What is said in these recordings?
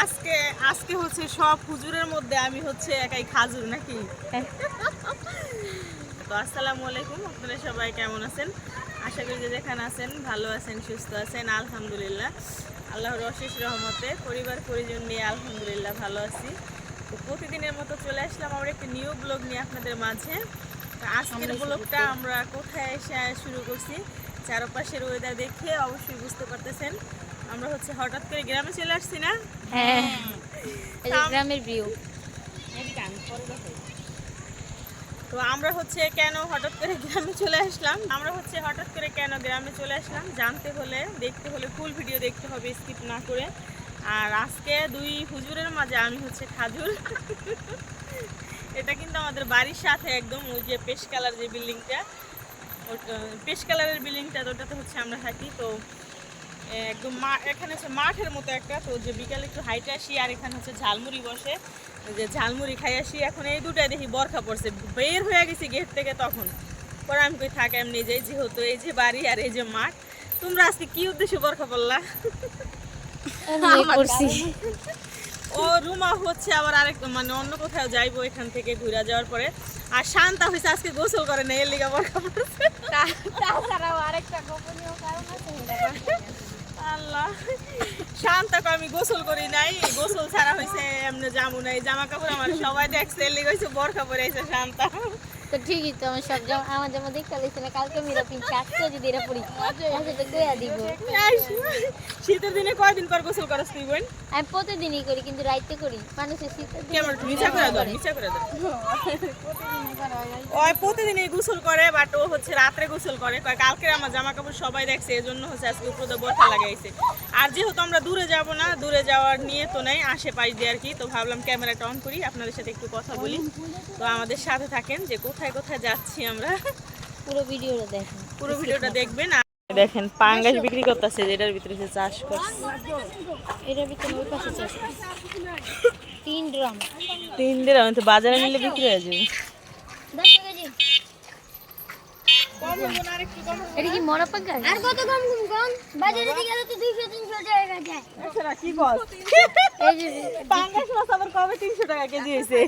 আজকে আজকে হচ্ছে সব হুজুরের মধ্যে আমি হচ্ছে একাই খাজুর নাকি? তো আসসালামু আলাইকুম আপনারা সবাই কেমন আছেন? আশা করি যে যেখানে আছেন ভালো আছেন সুস্থ আছেন আলহামদুলিল্লাহ। আল্লাহর অশেষ রহমতে পরিবার পরিজন নিয়ে আলহামদুলিল্লাহ ভালো আছি। তো প্রতিদিনের মতো চলে আসলাম আমরা একটি নিউ ব্লগ নিয়ে আপনাদের মাঝে। তো আজকের ব্লগটা আমরা কোথায় এসে শুরু করছি চারপাশের ওয়েদার দেখে অবশ্যই বুঝতে পারতেছেন। আমরা হচ্ছে হঠাৎ করে গ্রামে চলে আসছি না? হ্যাঁ। গ্রামের ভিউ তো আমরা হচ্ছে কেন হঠাৎ করে গ্রামে চলে আসলাম? আমরা হচ্ছে হঠাৎ করে কেন গ্রামে চলে আসলাম? জানতে হলে দেখতে হলে ফুল ভিডিও দেখতে হবে স্কিপ না করে। আর আজকে দুই হুজুরের মাঝে আমি হচ্ছে খাজুর। এটা কিন্তু আমাদের বাড়ির সাথে একদম ওই যে পেশ কালার যে বিল্ডিংটা পেশ কালারের বিল্ডিংটা ওটাতে হচ্ছে আমরা থাকি। তো একদম মা এখানে হচ্ছে মাঠের মতো একটা তো যে বিকালে একটু হাইটে আসি আর এখানে হচ্ছে ঝালমুড়ি বসে। যে ঝালমুড়ি খাই আসি এখন এই দুটাই দেখি বরখা পড়ছে। বের হয়ে গেছি গেট থেকে তখন। পরে আমি কই থাক এমনি যাই যেহেতু এই যে বাড়ি আর এই যে মাঠ তোমরা আজকে কি উদ্দেশ্যে বরখা পড়লা? ও রুমা হচ্ছে আবার আরেক মানে অন্য কোথাও যাইবো এখান থেকে ঘুরে যাওয়ার পরে। আর শান্তা হয়েছে আজকে গোসল করে না এর লিগা বরখা পড়ছে। তাছাড়াও আরেকটা গোপনীয় কারণ আছে আল্লাহ। শান্তাকে আমি গোসল করি নাই, গোসল ছাড়া হয়েছে এমনি জামু নাই জামা কাপড় আমার সবাই দেখছে হয়েছে বরখা পরে শান্তা। তো ঠিকই তো আমার সব জামা আমার জামা দেখতে লাগছে না কালকে মেরা পিনছে আজকে যদি এরা পড়ি আজকে তো গয়া দিব। শীতের দিনে কয়দিন পর গোসল করস তুই বোন? আমি প্রতিদিনই করি কিন্তু রাইতে করি। মানুষের শীতের দিনে কেমন? মিছা করে ধর মিছা করে ধর ওই প্রতিদিন এই গোসল করে বাট ও হচ্ছে রাত্রে গোসল করে। কয় কালকে আমার জামা কাপড় সবাই দেখছে এই জন্য হচ্ছে আজকে উপরে বরখা লাগাইছে। আর যেহেতু আমরা দূরে যাব না দূরে যাওয়ার নিয়ে তো নেই আশেপাশ দিয়ে আর কি তো ভাবলাম ক্যামেরাটা অন করি আপনাদের সাথে একটু কথা বলি। তো আমাদের সাথে থাকেন যে কোথায় কোথায় কোথায় যাচ্ছি আমরা? পুরো ভিডিওটা দেখেন। পুরো ভিডিওটা দেখবেন। আর দেখেন পাঙ্গাস বিক্রি করতেছে যেটার ভিতরে সে চাষ করছে। এটার ভিতরে ওই পাশে চাষ করছি। তিন ড্রাম। তিন আমি তো বাজারে নিলে বিক্রি হয়ে যাবে। এটা কি মরা পাঙ্গা আর কত কম কম কম বাজারে দিকে গেলে তো দুইশো তিনশো টাকা যায় কি বল? এই যে পাঙ্গাস মাছ আবার কবে তিনশো টাকা কেজি হয়েছে?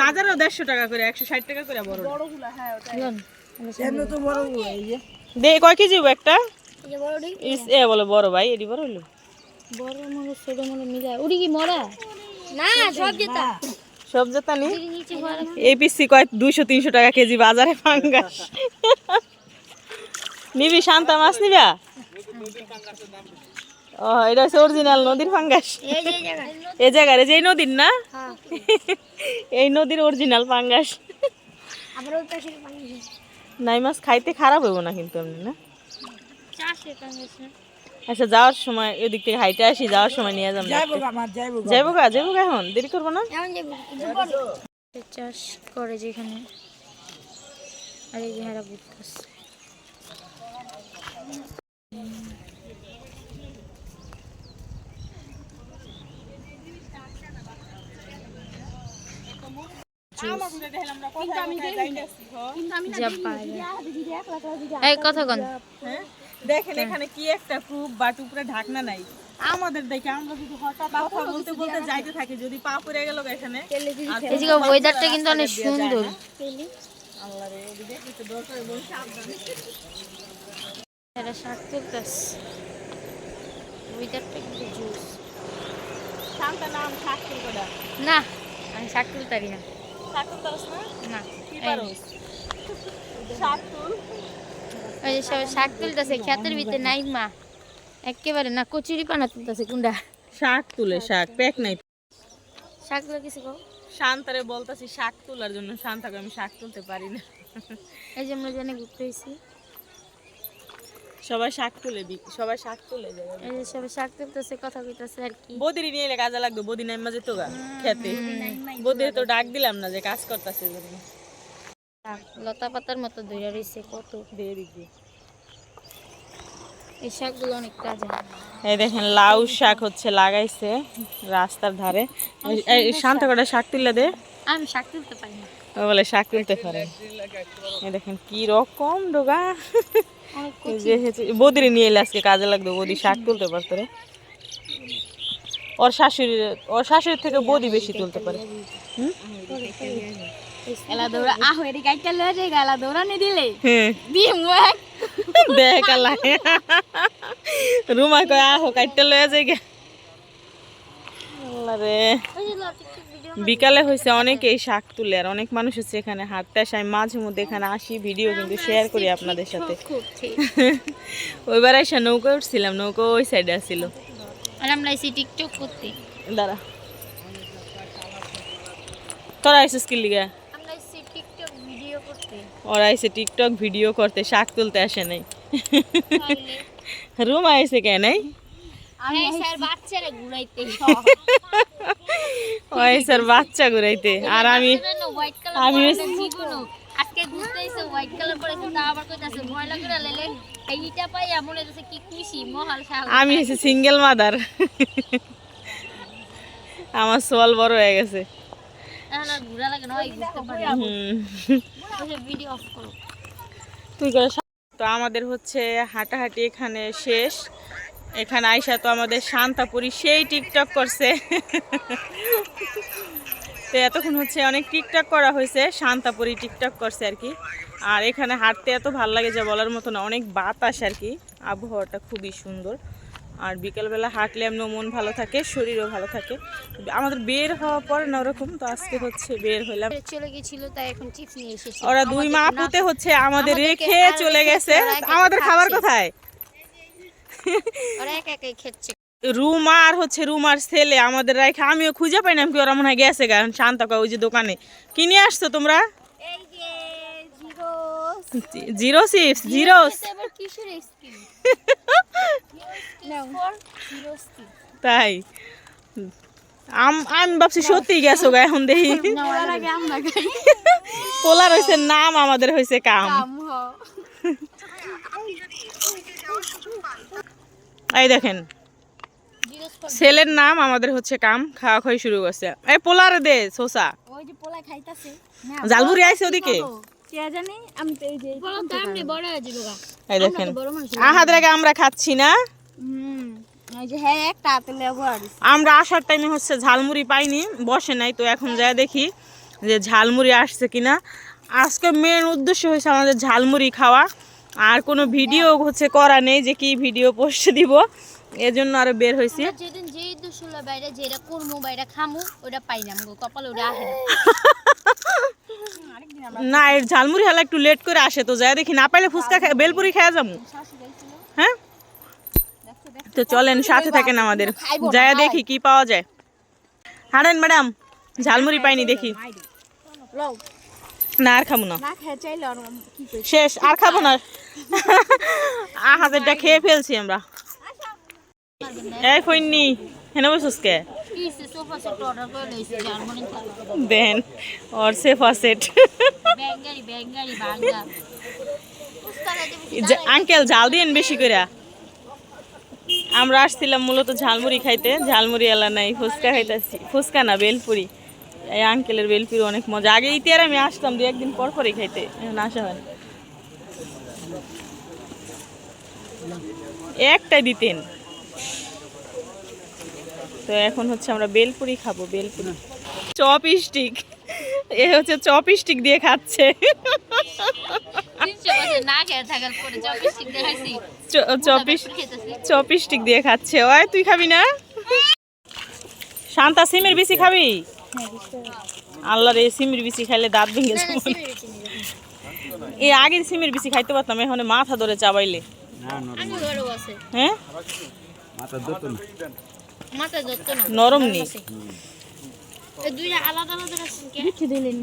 বাজারেও দেড়শো টাকা করে একশো ষাট টাকা করে বড়। লন দে কয় কেজি একটা? এই বড় এ বলে বড় ভাই এটি বড় হইল? বড় মনে ছোট মনে মিলা। উড়ি কি মরা? না সব যেটা সব জেতা নি? এর নিচে মরা। এই পিসি কয় দুইশো তিনশো টাকা কেজি বাজারে পাঙ্গাস নিবি শান্তা মাছ নিবা? ও এটা হচ্ছে অরিজিনাল নদীর পাঙ্গাস এই যে জায়গা এই যে নদীর না? এই নদীর অরিজিনাল পাঙ্গাস আবার ওই পাশে পানি নাই মাছ খাইতে খারাপ হইব না কিন্তু এমনি না? আচ্ছা যাওয়ার সময় এদিক থেকে হাইটে আসি যাওয়ার সময় নিয়ে যাব। যাইবো গা যাইবো গা। এখন? দেরি করব না? চাষ করে যেখানে। আর এই যে হারা বুটকাস এই কথা কন। হ্যাঁ? দেখেন এখানে কি একটা কূপ বা উপরে ঢাকনা নাই। আমাদের দেখে আমরা যদি হঠাৎ কথা বলতে বলতে যাইতে থাকি যদি পা পড়ে গেল এখানে এই যে ওয়েদারটা কিন্তু অনেক সুন্দর। আল্লাহ রে ওদিকে একটু দরকার বল সাবধানে। এরা শাক তুলতাস ওয়েদারটা কিন্তু জুস শান্ত নাম শাকুর কটা না। আমি শাক তুলতারি না। কি ওই যে সবাই শাক তুলতেছে খেতের ভিতরে নাই মা। একেবারে না কচুরি পানা তুলতেছে কুন্ডা। শাক তুলে শাক প্যাক নাই। শাক তুলে কিছু কও? শান্তারে বলতাছি শাক তোলার জন্য শান্তাকে আমি শাক তুলতে পারি না। এই যে আমরা জানি ঘুরতে সবাই শাক তুলে দি সবাই শাক তুলে যায় এই যে সবাই শাক তুলতেছে কথা কইতাছে আর কি। বদিরি নিয়ে এলে কাজে লাগবে বদি নাই মাঝে তো গা খেতে। বদিরে তো ডাক দিলাম না যে কাজ করতেছে জন্য লতা পাতার মতো ধরে রইছে কত? দিয়ে দিকে এই শাকগুলো অনেক কাজে এই দেখেন লাউ শাক হচ্ছে লাগাইছে রাস্তার ধারে। শান্ত করে শাক তুলে দে। আমি শাক তুলতে পারি না। ও বলে শাক তুলতে পারে। এই দেখেন কি রকম ডোগা। যে বদিরে নিয়ে এলে আজকে কাজে লাগবে বদি শাক তুলতে পারতো রে। ওর শাশুড়ি ওর শাশুড়ির থেকে বৌদি বেশি তুলতে পারে। এলা দৌড়া আহ এরি গাইটা লয়ে যায় গালা দৌড়ানি দিলে। হ্যাঁ। দিয়ে মুখ দেখ রুমা কয় আহো কাইটটা লয়ে যাই রে। বিকালে হয়েছে অনেকেই শাক তুলে আর অনেক মানুষ হচ্ছে এখানে হাঁটতে আসে আমি মাঝে মধ্যে এখানে আসি ভিডিও কিন্তু শেয়ার করি আপনাদের সাথে। ওইবার এসে নৌকা উঠছিলাম নৌকা ওই সাইডে আসছিল আর আমরা এসে টিকটক করতে। দাঁড়া। তোরা আইসিস কি লিগা আমরা এসে টিকটক ভিডিও করতে ওরা আইসে টিকটক ভিডিও করতে শাক তুলতে আসে নাই। রুম আইসে কে নাই? আমি স্যার বাচ্চা ঘুরাইতে। আর আমি আমি আমি আজকে ঘুরতে এসে হোয়াইট কালার পরে কিন্তু আবার কইতাছে ময়লা করে লেলে এইটা পাই এমন হইতাছে কি খুশি মহাল সাহস। আমি হচ্ছে সিঙ্গেল মাদার আমার সোয়াল বড় হয়ে গেছে। তুই করে তো আমাদের হচ্ছে হাঁটাহাঁটি এখানে শেষ। এখানে আইসা তো আমাদের শান্তাপুরি সেই টিকটক করছে। তো এতক্ষণ হচ্ছে অনেক টিকটক করা হয়েছে শান্তাপুরি টিকটক করছে আর কি। আর এখানে হাঁটতে এত ভালো লাগে যে বলার মতো না অনেক বাতাস আর কি। আবহাওয়াটা খুবই সুন্দর। আর বিকেলবেলা হাঁটলে এমনি মন ভালো থাকে শরীরও ভালো থাকে। আমাদের বের হওয়া পরে না ওরকম তো আজকে হচ্ছে বের হইলাম। চলে গেছিল তাই এখন চিপস নিয়ে এসেছি। ওরা দুই মা আপুতে হচ্ছে আমাদের রেখে চলে গেছে। আমাদের খাবার কোথায়? ওরা একা একাই খেচ্ছে। রুমা আর হচ্ছে রুমার ছেলে আমাদের রেখে আমিও খুঁজে পাই না কি ওরা মনে হয় গেছে গা? শান্ত ওই যে দোকানে। কিনে আসছো তোমরা? জিরো সিক্স জিরো তাই? আম- আমি ভাবছি সত্যি গেছো গা এখন দেখি। পোলার হয়েছে নাম আমাদের হয়েছে কাম। কাম এই দেখেন ছেলের নাম আমাদের হচ্ছে কাম খাওয়া খাওয়াই শুরু করছে। এই পোলার দে শোষা। ওই যে পোলা খাইতাছে। জালবুরি আইছে ওদিকে। এই হয়ে দেখেন বড় আহাদের আগে আমরা খাচ্ছি না? হুম ওই যে হ্যাঁ আমরা আসার টাইমে হচ্ছে ঝালমুড়ি পাইনি বসে নাই তো এখন যা দেখি যে ঝালমুড়ি আসছে কিনা। আজকে মেন উদ্দেশ্য হয়েছে আমাদের ঝালমুড়ি খাওয়া। আর কোনো ভিডিও হচ্ছে করা নেই যে কি ভিডিও পোস্ট দিব। এজন্য আরও বের হয়েছি। যেদিন যেই দুশুলা বাইরে যেটা করমু বাইরে খামু ওটা পাই না কপালে ওটা আহে না এর ঝালমুড়ি হলে একটু লেট করে আসে তো যা দেখি না পাইলে ফুচকা বেলপুরি খাওয়া যাব। হ্যাঁ? তো চলেন সাথে থাকেন আমাদের। যায় দেখি কি পাওয়া যায়। হারেন ম্যাডাম ঝালমুড়ি পাইনি দেখি। না আর খাব না। না চাইলে আর শেষ আর খাব না। আহাদেরটা খেয়ে ফেলছি আমরা। এই ফইনি হেনে বসুস কে দেন, ওর সেফা সেট আঙ্কেল ঝাল দিয়েন বেশি করে আমরা আসছিলাম মূলত ঝালমুড়ি খাইতে। ঝালমুড়ি এলা নাই, ফুচকা খাইতেছি। ফুচকা না, বেলপুরি। এই আঙ্কেলের বেলপুরি অনেক মজা। আগে ইতিহার আমি আসতাম দু একদিন পর পরই খাইতে, এখন আসা হয়। একটাই দিতেন। তো এখন হচ্ছে আমরা বেলপুরি খাব বেলপুরি। চপ স্টিক এ হচ্ছে চপ স্টিক দিয়ে খাচ্ছে। তিনশো বছর না খেয়ে থাকার পরে চপিস্টিক দেখাইছি চপিস খেতেছি। চপিস্টিক দিয়ে খাচ্ছে। ওই তুই খাবি না? শান্তা সিমের বিচি খাবি? আল্লাহ রে সিমের বিচি খাইলে দাঁত ভেঙে যাবে। এই আগের সিমের বিচি খাইতে পারতাম এখন মাথা ধরে চাবাইলে। হ্যাঁ? মাথা ধরতো না। নরম নি এই দুইটা আলাদা আলাদা আছে কে কিছু দিলেন।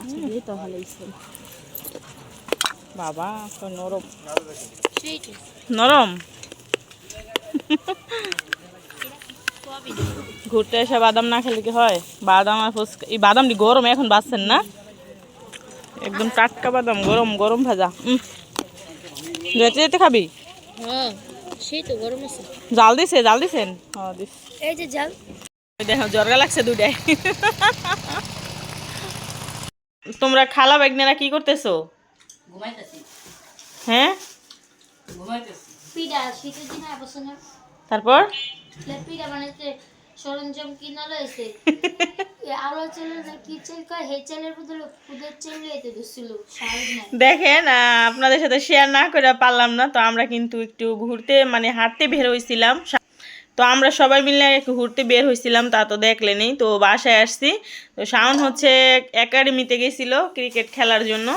আসলে তো ভালো হইছে বাবা নরম। নরম? ঘুরতে এসে বাদাম না খেলে কি হয়? বাদাম আর ফুচকা এই বাদামটি গরম এখন বাঁচছেন না? একদম টাটকা বাদাম গরম গরম ভাজা। উম। যেতে যেতে খাবি? হ্যাঁ। সেই তো গরম আছে। জাল দিছে জাল দিছেন? হ্যাঁ দিস এই যে জাল। দেখো জরগা লাগছে দুটাই তোমরা খালা বেগনেরা কি করতেছো? হ্যাঁ? শীতের দিনে তারপর? বানাইতে সরঞ্জাম কিনা লইছে আলো চালের না কি চাল কয় হে চালের বদলে খুদের চাল লইতে দিছিল দেখেন আপনাদের সাথে শেয়ার না করে পারলাম না তো আমরা কিন্তু একটু ঘুরতে মানে হাঁটতে বের হয়েছিলাম তো আমরা সবাই মিলে একটু ঘুরতে বের হয়েছিলাম তা তো দেখলেনই তো বাসায় আসছি। তো শাওন হচ্ছে একাডেমিতে গেছিল ক্রিকেট খেলার জন্য।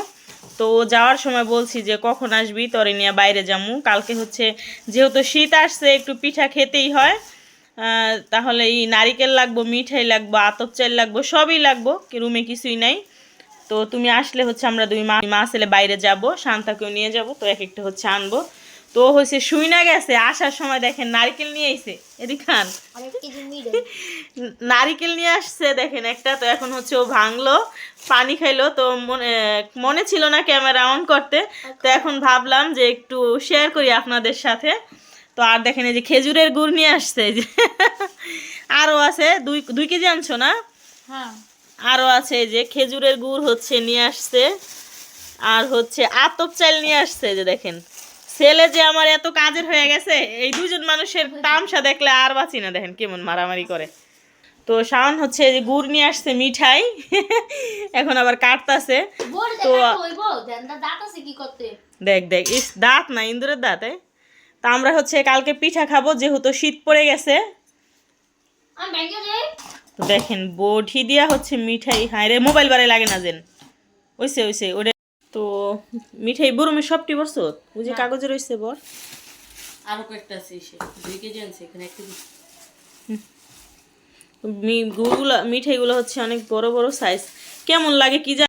তো যাওয়ার সময় বলছি যে কখন আসবি? তরে নিয়ে বাইরে যামু। কালকে হচ্ছে যেহেতু শীত আসছে একটু পিঠা খেতেই হয়। তাহলে এই নারিকেল লাগবো মিঠাই লাগবো আতপ চাল লাগবো সবই লাগবো কি রুমে কিছুই নাই। তো তুমি আসলে হচ্ছে আমরা দুই মা মা ছেলে বাইরে যাব শান্তাকেও নিয়ে যাব তো এক একটা হচ্ছে আনব। তো হচ্ছে শুই না গেছে আসার সময় দেখেন নারিকেল নিয়ে আইছে। এদিক খান। নারিকেল নিয়ে আসছে দেখেন একটা তো এখন হচ্ছে ও ভাঙলো পানি খাইলো তো মনে মনে ছিল না ক্যামেরা অন করতে। তো এখন ভাবলাম যে একটু শেয়ার করি আপনাদের সাথে। তো আর দেখেন এই যে খেজুরের গুড় নিয়ে আসছে এই যে। আরও আছে দুই দুই কেজি আনছো না? হ্যাঁ। আরও আছে এই যে খেজুরের গুড় হচ্ছে নিয়ে আসছে আর হচ্ছে আতপ চাল নিয়ে আসছে যে দেখেন। ছেলে যে আমার এত কাজের হয়ে গেছে এই দুজন মানুষের তামসা দেখলে আর বাঁচি না দেখেন কেমন মারামারি করে। তো শাওন হচ্ছে এই যে গুড় নিয়ে আসছে মিঠাই এখন আবার কাটতাছে। তো- দেখা দেখ দেখ ইস দাঁত না ইন্দুরের দাঁত এ। তা আমরা হচ্ছে কালকে পিঠা খাব যেহেতু শীত পড়ে গেছে। দেখেন বটি দিয়া হচ্ছে মিঠাই হায় রে মোবাইল বারে লাগে না যেন। ওইসে ওইসে ওটা তো মিঠাই বরুমে সবটি বসছো ওই যে কাগজে রয়েছে বর। আরও কয়েকটা আছে দুই কেজি আনছে এখানে গুড়গুলো মিঠাইগুলো হচ্ছে অনেক বড় বড় সাইজ কেমন লাগে কি জানি